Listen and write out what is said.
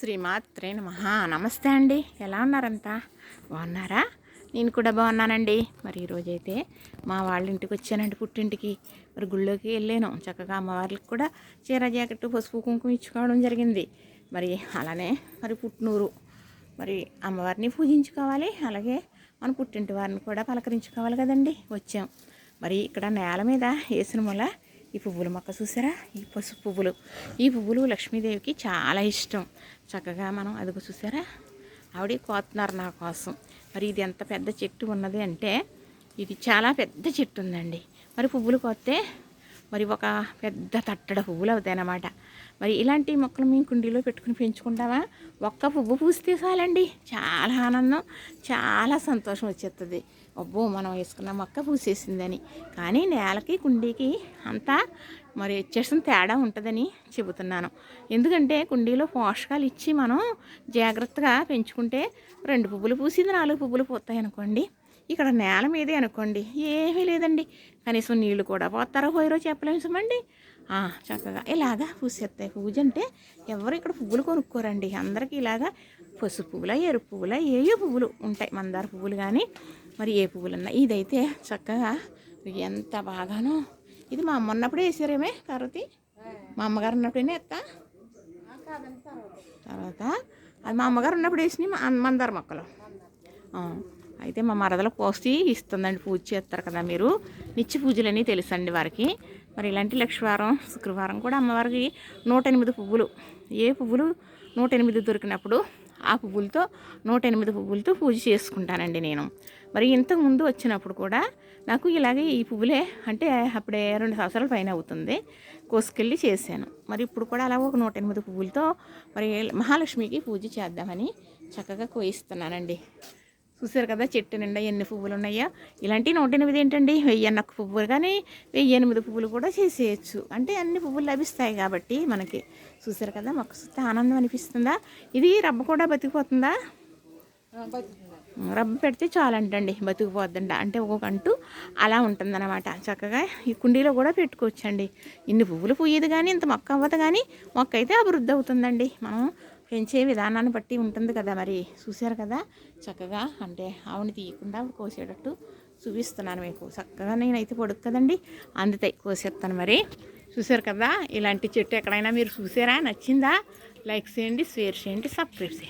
శ్రీమాత్రే నమ. నమస్తే అండి. ఎలా ఉన్నారంతా? బాగున్నారా? నేను కూడా బాగున్నానండి. మరి ఈరోజైతే మా వాళ్ళ ఇంటికి వచ్చానండి పుట్టింటికి. మరి గుళ్ళోకి వెళ్ళాను. చక్కగా అమ్మవారికి కూడా చీర జాకెట్ పసుపు కుంకుమ ఇచ్చుకోవడం జరిగింది. మరి అలానే మరి పుట్టినూరు మరి అమ్మవారిని పూజించుకోవాలి. అలాగే మన పుట్టింటి వారిని కూడా పలకరించుకోవాలి కదండి. వచ్చాం. మరి ఇక్కడ నేల మీద వేసిన మూల ఈ పువ్వుల మొక్క చూసారా? ఈ పసుపు పువ్వులు. ఈ పువ్వులు లక్ష్మీదేవికి చాలా ఇష్టం. చక్కగా మనం అదిగో చూసారా? ఆవిడ కోతున్నారు నా కోసం. మరి ఇది ఎంత పెద్ద చెట్టు ఉన్నది అంటే ఇది చాలా పెద్ద చెట్టు ఉందండి. మరి పువ్వులు కోస్తే మరి ఒక పెద్ద తట్టడ పువ్వులు అవుతాయి అన్నమాట మరి ఇలాంటి మొక్కలు మేము కుండీలో పెట్టుకుని పెంచుకుంటామా ఒక్క పువ్వు పూస్తే చాలండి. చాలా ఆనందం చాలా సంతోషం వచ్చేస్తుంది అబ్బో మనం వేసుకున్న మొక్క పూసేసిందని. కానీ నేలకి కుండీకి అంతా మరి వచ్చేసిన తేడా ఉంటుందని చెబుతున్నాను. ఎందుకంటే కుండీలో పోషకాలు ఇచ్చి మనం జాగ్రత్తగా పెంచుకుంటే రెండు పువ్వులు పూసింది నాలుగు పువ్వులు పోతాయి అనుకోండి ఇక్కడ నేల మీదే అనుకోండి ఏమీ లేదండి. కనీసం నీళ్ళు కూడా పోతారో పోయారో చెప్పలేము సుమండి. చక్కగా ఇలాగా పూసేస్తాయి పూజ అంటే ఎవరు ఇక్కడ పువ్వులు కొనుక్కోరండి. అందరికీ ఇలాగా పసుపు పువ్వుల ఎరుపు పువ్వుల ఏయో పువ్వులు ఉంటాయి. మందార పువ్వులు కానీ మరి ఏ పువ్వులు ఇదైతే చక్కగా ఎంత బాగానో. ఇది మా అమ్మ ఉన్నప్పుడే వేసారేమే పార్వతి? మా అమ్మగారు ఉన్నప్పుడేనే ఎత్తా తర్వాత? అది మా అమ్మగారు ఉన్నప్పుడు వేసినాయి మందార మొక్కలు. అయితే మా మరదల పోసి ఇస్తుందండి పూజ చేస్తారు కదా మీరు. నిత్య పూజలని తెలుసండి వారికి. మరి ఇలాంటి లక్షవారం శుక్రవారం కూడా అమ్మవారికి నూట ఎనిమిది పువ్వులు. ఏ పువ్వులు? నూట ఎనిమిది దొరికినప్పుడు ఆ పువ్వులతో నూట ఎనిమిది పువ్వులతో పూజ చేసుకుంటానండి నేను. మరి ఇంతకు ముందు వచ్చినప్పుడు కూడా నాకు ఇలాగే ఈ పువ్వులే అంటే అప్పుడే రెండు సంవత్సరాల పైన అవుతుంది కోసుకెళ్ళి చేశాను. మరి ఇప్పుడు కూడా అలా ఒక నూట ఎనిమిది పువ్వులతో మరి మహాలక్ష్మికి పూజ చేద్దామని చక్కగా కోయిస్తున్నానండి. చూసారు కదా చెట్టు నిండా ఎన్ని పువ్వులు ఉన్నాయో ఇలాంటి నూట ఎనిమిది ఏంటండి? వెయ్యి అన్న పువ్వులు కానీ వెయ్యి ఎనిమిది పువ్వులు కూడా చేసేయచ్చు. అంటే అన్ని పువ్వులు లభిస్తాయి కాబట్టి మనకి. చూసారు కదా మొక్క చూస్తే ఆనందం అనిపిస్తుందా? ఇది రబ్బ కూడా బతికిపోతుందా. రబ్బ పెడితే చాలంటండి బతికిపోద్దంట. అంటే ఒక్కొక్క అంటూ అలా ఉంటుందన్నమాట. చక్కగా ఈ కుండీలో కూడా పెట్టుకోవచ్చండి. ఇన్ని పువ్వులు పూయదు కానీ ఇంత మొక్క అవ్వదు కానీ మొక్క అయితే అభివృద్ధి అవుతుందండి. మనం పెంచే విధానాన్ని బట్టి ఉంటుంది కదా మరి. చూశారు కదా? చక్కగా అంటే ఆవుని తీయకుండా కోసేటట్టు చూపిస్తున్నాను మీకు. చక్కగా నేనైతే పొడుగు కదండి అందుతాయి కోసేస్తాను మరి. చూసారు కదా? ఇలాంటి చెట్టు ఎక్కడైనా మీరు చూసారా? నచ్చిందా? లైక్ చేయండి షేర్ చేయండి సబ్స్క్రైబ్ చేయండి.